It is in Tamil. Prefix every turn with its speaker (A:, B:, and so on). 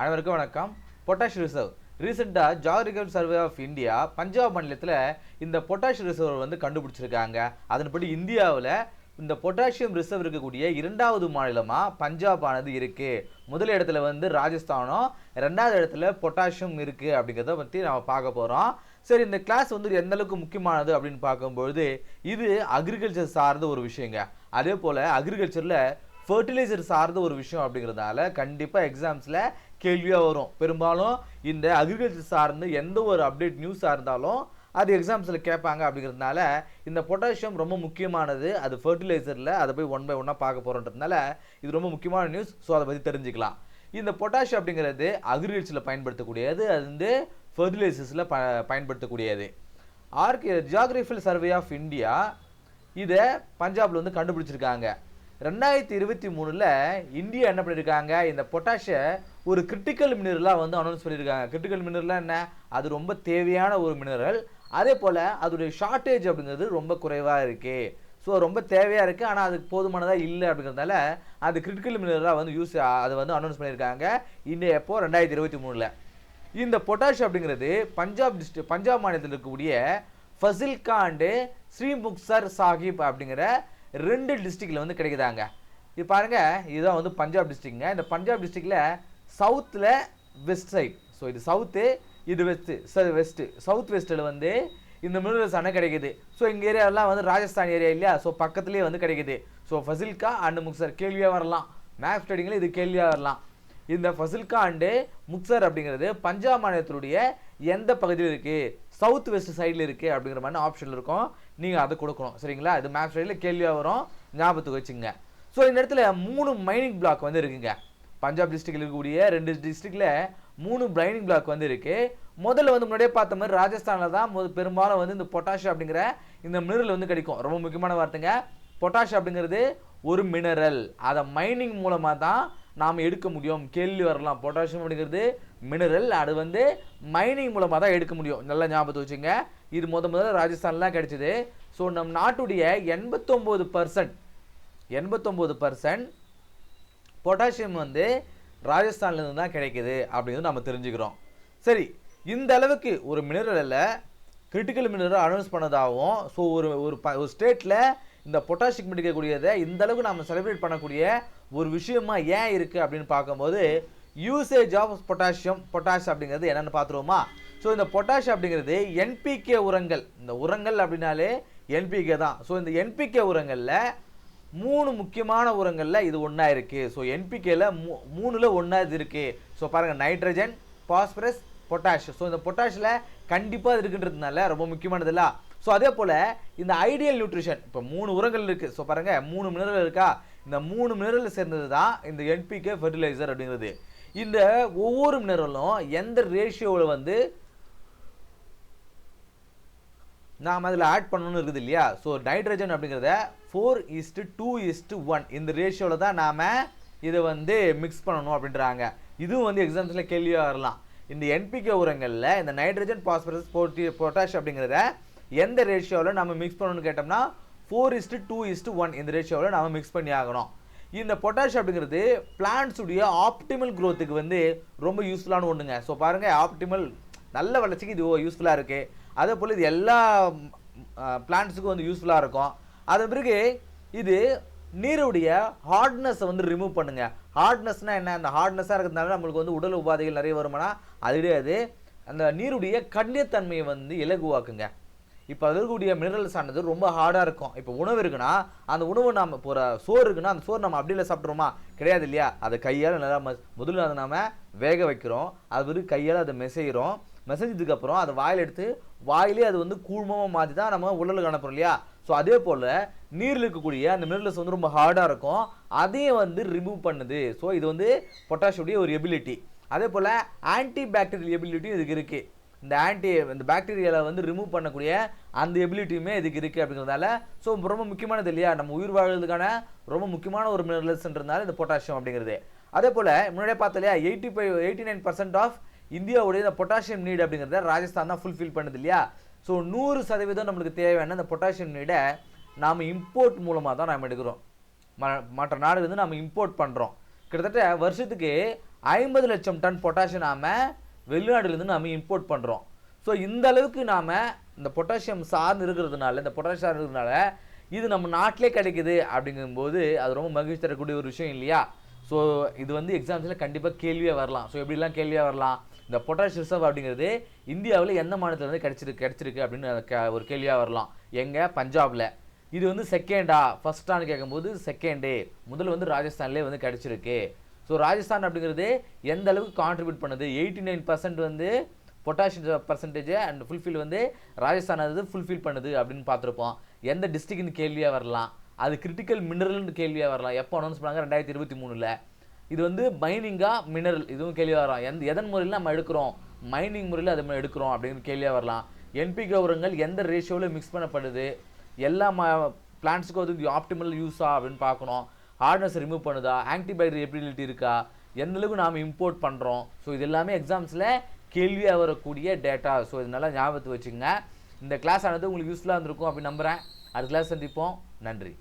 A: அனைவருக்கும் வணக்கம். பொட்டாஷ் ரிசர்வ் ரீசெண்டாக geographical survey of India Punjab மாநிலத்தில் இந்த பொட்டாஷ் ரிசர்வ் வந்து கண்டுபிடிச்சிருக்காங்க. அதன்படி இந்தியாவில் இந்த பொட்டாசியம் ரிசர்வ் இருக்கக்கூடிய இரண்டாவது மாநிலமாக பஞ்சாப் ஆனது இருக்குது முதல் இடத்துல வந்து ராஜஸ்தானம் ரெண்டாவது இடத்துல பொட்டாசியம் இருக்குது அப்படிங்கிறத பற்றி நம்ம பார்க்க போகிறோம் சரி இந்த கிளாஸ் வந்து எந்த அளவுக்கு முக்கியமானது அப்படின்னு பார்க்கும்பொழுது இது அக்ரிகல்ச்சர் சார்ந்த ஒரு விஷயங்க. அதே போல் அக்ரிகல்ச்சரில் ஃபர்டிலைசர் சார்ந்த ஒரு விஷயம் அப்படிங்கிறதால கண்டிப்பாக எக்ஸாம்ஸில் கேள்வியாக வரும். பெரும்பாலும் இந்த அக்ரிகல்ச்சர் சார்ந்து எந்த ஒரு அப்டேட் நியூஸாக இருந்தாலும் அது எக்ஸாம்ஸில் கேட்பாங்க அப்படிங்கிறதுனால இந்த பொட்டாசியம் ரொம்ப முக்கியமானது. அது ஃபர்டிலைசரில் அதை போய் ஒன் பை ஒன்னாக பார்க்க போகிறோன்றதுனால இது ரொம்ப முக்கியமான நியூஸ் ஸோ அதை பற்றி தெரிஞ்சுக்கலாம். இந்த பொட்டாஷியம் அப்படிங்கிறது அக்ரிகல்ச்சரில் பயன்படுத்தக்கூடியது. அது வந்து ஃபர்டிலைசர்ஸில் ப பயன்படுத்தக்கூடியது. ஆர்கே ஜியாகிரபிக்கல் சர்வே ஆஃப் இந்தியா இதை பஞ்சாப்ல வந்து கண்டுபிடிச்சிருக்காங்க. ரெண்டாயிரத்தி இருபத்தி மூணில் இந்தியா என்ன பண்ணியிருக்காங்க இந்த பொட்டாஷை ஒரு கிரிட்டிக்கல் மினரலாக வந்து அனௌன்ஸ் பண்ணியிருக்காங்க கிரிட்டிக்கல் மினரலாக என்ன? அது ரொம்ப தேவையான ஒரு மினரல் அதே போல் அதோடைய ஷார்ட்டேஜ் அப்படிங்கிறது ரொம்ப குறைவாக இருக்குது ஸோ ரொம்ப தேவையாக இருக்குது ஆனால் அதுக்கு போதுமானதாக இல்லை அப்படிங்கிறதுனால அது கிரிட்டிக்கல் மினரலாக வந்து யூஸ் அதை வந்து அனௌன்ஸ் பண்ணியிருக்காங்க இந்தியா எப்போ? ரெண்டாயிரத்தி இருபத்தி மூணில். இந்த பொட்டாஷ் அப்படிங்கிறது பஞ்சாப் டிஸ்ட்ரிக் பஞ்சாப் மாநிலத்தில் இருக்கக்கூடிய ஃபசில்கா அண்டு ஸ்ரீமுக்சர் சாஹிப் அப்படிங்கிற ரெண்டு டிஸ்ட்ரிக்டில் வந்து கிடைக்குதாங்க. இது பாருங்கள் இதுதான் வந்து பஞ்சாப் டிஸ்ட்ரிக்ட்ங்க இந்த பஞ்சாப் டிஸ்ட்ரிக்டில் சவுத்தில் வெஸ்ட் சைட் ஸோ இது சவுத்து இது வெஸ்ட்டு சார் வெஸ்ட்டு சவுத் வெஸ்ட்டில் வந்து இந்த மினரல்ஸ் அணை கிடைக்குது. ஸோ எங்கள் ஏரியாவெல்லாம் வந்து ராஜஸ்தான் ஏரியா இல்லையா? ஸோ பக்கத்துலேயே வந்து கிடைக்குது. ஸோ ஃபசில்கா அண்டு முக்சர் கேள்வியாக வரலாம். மேப் ஸ்டடிங்கில் இது கேள்வியாக வரலாம். இந்த ஃபசில்கா அண்டு முக்சர் அப்படிங்கிறது பஞ்சாப் மாநிலத்தினுடைய எந்த பகுதியில் இருக்குது சவுத் வெஸ்ட் சைடில் இருக்குது அப்படிங்கிற மாதிரி ஆப்ஷன் இருக்கும். நீங்கள் அதை கொடுக்கணும். சரிங்களா? இது மேப் ஸ்டைலில் கேள்வியாக வரும். ஞாபகத்துக்கு வச்சுங்க ஸோ இந்த இடத்துல மூணு மைனிங் பிளாக் வந்து இருக்குங்க. பஞ்சாப் டிஸ்ட்ரிக்டில் இருக்கக்கூடிய ரெண்டு டிஸ்ட்ரிக்டில் மூணு மைனிங் பிளாக் வந்து இருக்குது முதல்ல வந்து முன்னாடியே பார்த்த மாதிரி ராஜஸ்தானில் தான் பெரும்பாலும் வந்து இந்த பொட்டாஷ் அப்படிங்கிற இந்த மினரல் வந்து கிடைக்கும். ரொம்ப முக்கியமான வார்த்தைங்க. பொட்டாஷ் அப்படிங்கிறது ஒரு மினரல் அதை மைனிங் மூலமாக தான் நாம் எடுக்க முடியும். கேள்வி வரலாம். பொட்டாசியம் அப்படிங்கிறது மினரல் அது வந்து மைனிங் மூலமாக தான் எடுக்க முடியும். நல்லா ஞாபகத்தை வச்சுங்க இது முத முதல்ல ராஜஸ்தான்லாம் கிடைச்சிது. ஸோ நம் நாட்டுடைய எண்பத்தொம்போது பர்சன்ட் எண்பத்தொம்போது பர்சன்ட் பொட்டாசியம் வந்து ராஜஸ்தான்லேருந்து தான் கிடைக்குது அப்படின்னு நம்ம தெரிஞ்சுக்கிறோம். சரி இந்த அளவுக்கு ஒரு மினரலில் கிரிட்டிக்கல் மினரல் அனௌன்ஸ் பண்ணதாகவும் ஸோ ஒரு ஒரு ப ஒரு ஸ்டேட்டில் இந்த பொட்டாசியம் கிடைக்கக்கூடியதை இந்த அளவுக்கு நம்ம செலிப்ரேட் பண்ணக்கூடிய ஒரு விஷயமா ஏன் இருக்குது அப்படின்னு பார்க்கும்போது யூசேஜ் ஆஃப் பொட்டாசியம் பொட்டாஷ் அப்படிங்கிறது என்னென்னு பார்த்துருவோமா? ஸோ இந்த பொட்டாஷ் அப்படிங்கிறது என்பிகே உரங்கள். இந்த உரங்கள் அப்படின்னாலே என்பிகே தான். ஸோ இந்த என்பிகே உரங்களில் மூணு முக்கியமான உரங்களில் இது ஒன்றா இருக்குது ஸோ என்பிகேல மூ மூணில் ஒன்றா இது இருக்குது ஸோ பாருங்கள் நைட்ரஜன் பாஸ்பரஸ் பொட்டாஷ் ஸோ இந்த பொட்டாஷில் கண்டிப்பாக இருக்குன்றதுனால ரொம்ப முக்கியமானதில்லை ஸோ அதே போல் இந்த ஐடியல் நியூட்ரிஷன் இப்போ மூணு உரங்கள் இருக்குது ஸோ பாருங்கள் மூணு மினரல் இருக்கா? இந்த மூணு மினரல் சேர்ந்தது தான் இந்த என்பிகே ஃபெர்டிலைசர் அப்படிங்கிறது. இந்த ஒவ்வொரு மினரலும் எந்த ரேஷியோவில் வந்து நாம் அதில் ஆட் பண்ணணும்னு இருக்குது இல்லையா? ஸோ நைட்ரஜன் அப்படிங்கிறத four is to two is to one இந்த ரேஷியோவில் தான் நாம் இதை வந்து மிக்ஸ் பண்ணணும் அப்படின்றாங்க. இதுவும் வந்து எக்ஸாம்ஸில் கேள்வியாக வரலாம். இந்த என்பிகே உரங்களில் இந்த நைட்ரஜன் பாஸ்பரஸ் போட்டி பொட்டாஷ் அப்படிங்கிறத எந்த ரேஷியோவில் நம்ம மிக்ஸ் பண்ணணும்னு கேட்டோம்னா four is to two is to one இந்த ரேஷியோவில் நம்ம மிக்ஸ் பண்ணி ஆகணும். இந்த பொட்டாஷ் அப்படிங்கிறது பிளான்ட்ஸுடைய ஆப்டிமல் க்ரோத்துக்கு வந்து ரொம்ப யூஸ்ஃபுல்லான ஒன்றுங்க ஸோ பாருங்கள் ஆப்டிமல் நல்ல வளர்ச்சிக்கு இது யூஸ்ஃபுல்லாக இருக்குது அதே போல் இது எல்லா பிளான்ட்ஸுக்கும் வந்து யூஸ்ஃபுல்லாக இருக்கும். அதன் பிறகு இது நீருடைய ஹார்ட்னஸை வந்து ரிமூவ் பண்ணுங்க. ஹார்ட்னஸ்னால் என்ன? அந்த ஹார்ட்னஸாக இருக்கிறதுனால நம்மளுக்கு வந்து உடல் உபாதைகள் நிறைய வருமானா அது கிடையாது. அந்த நீருடைய கண்ணியத்தன்மையை வந்து இலகுவாக்குங்க. இப்போ அதில் இருக்கக்கூடிய மினரல்ஸ் ஆனது ரொம்ப ஹார்டாக இருக்கும். இப்போ உணவு இருக்குன்னா அந்த உணவு நம்ம இப்போ ஒரு சோறு இருக்குன்னா அந்த சோறு நம்ம அப்படியே சாப்பிட்றோமா கிடையாது இல்லையா? அதை கையால் நல்லா ம முதல்ல அதை நாம் வேக வைக்கிறோம். அது வந்து கையால் அதை மெசைகிறோம் மெசஞ்சதுக்கப்புறம் அதை வாயில் எடுத்து வாயிலே அது வந்து கூழ்மமாக மாற்றி தான் நம்ம உடலுக்கு அனுப்புறோம் இல்லையா? ஸோ அதே போல் நீரில் இருக்கக்கூடிய அந்த மினரல்ஸ் வந்து ரொம்ப ஹார்டாக இருக்கும். அதையும் வந்து ரிமூவ் பண்ணுது. ஸோ இது வந்து பொட்டாஷியோடைய ஒரு எபிலிட்டி அதே போல் ஆன்டி பாக்டீரியல் எபிலிட்டியும் இதுக்கு இருக்குது இந்த ஆன்டி இந்த பாக்டீரியாவை வந்து ரிமூவ் பண்ணக்கூடிய அந்த எபிலிட்டியுமே இதுக்கு இருக்குது அப்படிங்கிறதால ஸோ ரொம்ப முக்கியமானது இல்லையா? நம்ம உயிர் வாழ்கிறதுக்கான ரொம்ப முக்கியமான ஒரு மினரல்ஸ்ன்றதுனால இந்த பொட்டாசியம் அப்படிங்கிறது. அதே போல் முன்னாடியே பார்த்தோம் இல்லையா eighty five eighty nine percent of இந்தியாவுடைய இந்த பொட்டாசியம் நீட் அப்படிங்கிறத ராஜஸ்தான் தான் ஃபுல்ஃபில் பண்ணுது இல்லையா? ஸோ நூறு சதவீதம் நம்மளுக்கு தேவையான இந்த பொட்டாசியம் நீடை நாம் இம்போர்ட் மூலமாக தான் நாம் எடுக்கிறோம். ம மற்ற நாடுலேருந்து நம்ம இம்போர்ட் பண்ணுறோம் கிட்டத்தட்ட வருஷத்துக்கு ஐம்பது லட்சம் டன் பொட்டாசியம் நாம வெளிநாடுலேருந்து நம்ம இம்போர்ட் பண்ணுறோம் ஸோ இந்த அளவுக்கு நாம் இந்த பொட்டாசியம் சார்ந்து இருக்கிறதுனால இந்த பொட்டாசியம் சார்ந்து இருக்கிறதுனால இது நம்ம நாட்டிலே கிடைக்குது அப்படிங்கும்போது அது ரொம்ப மகிழ்ச்சி தரக்கூடிய ஒரு விஷயம் இல்லையா? ஸோ இது வந்து எக்ஸாம்ஸில் கண்டிப்பாக கேள்வியாக வரலாம். ஸோ எப்படிலாம் கேள்வியாக வரலாம்? இந்த பொட்டாஷ் ரிசர்வ் அப்படிங்கிறது இந்தியாவில் எந்த மாநிலத்துல கிடச்சிருக்கு கிடச்சிருக்கு அப்படின்னு ஒரு கேள்வியாக வரலாம். எங்கே? பஞ்சாபில். இது வந்து செகண்டா ஃபஸ்ட்டான்னு கேட்கும்போது செகண்டு முதல்ல வந்து ராஜஸ்தான்லேயே வந்து கிடச்சிருக்கு. ஸோ ராஜஸ்தான் அப்படிங்கிறது எந்த அளவுக்கு கான்ட்ரிபியூட் பண்ணுது? எயிட்டி நைன் பர்சன்ட் வந்து பொட்டாசியம் பர்சன்டேஜ் அண்ட் ஃபுல்ஃபில் வந்து ராஜஸ்தான் அது ஃபுல்ஃபில் பண்ணுது அப்படின்னு பார்த்துருப்போம். எந்த டிஸ்ட்ரிக்ட்னு கேள்வியாக வரலாம். அது கிரிட்டிக்கல் மினரல்னு கேள்வியாக வரலாம். எப்போ அனௌன்ஸ் பண்ணாங்க? ரெண்டாயிரத்தி இருபத்தி மூணில். இது வந்து மைனிங்காக மினரல் இதுவும் கேள்வியாக வரலாம். எந்த எதன் முறையில் நம்ம எடுக்கிறோம்? மைனிங் முறையில் அது மாதிரி எடுக்கிறோம் அப்படின்னு கேள்வியாக வரலாம். என்பிகே உரங்கள் எந்த ரேஷியோவில் மிக்ஸ் பண்ணப்படுது? எல்லா மா பிளான்ஸுக்கும் அது ஆப்டிமல் யூஸா அப்படின்னு பார்க்கணும். ஹார்ட்னஸ் ரிமூவ் பண்ணுதா? ஆன்டிபயோட்டிக் எபிலிட்டி இருக்கா? எந்த அளவுக்கு நாம் இம்போர்ட் பண்ணுறோம் ஸோ இது எல்லாமே எக்ஸாம்ஸில் கேள்வியாக வரக்கூடிய டேட்டா ஸோ இது நல்லா ஞாபகத்து வச்சுங்க இந்த கிளாஸ் ஆனது உங்களுக்கு யூஸ்ஃபுல்லாக இருந்திருக்கும் அப்படின்னு நம்புகிறேன் அடுத்த கிளாஸ் சந்திப்போம். நன்றி.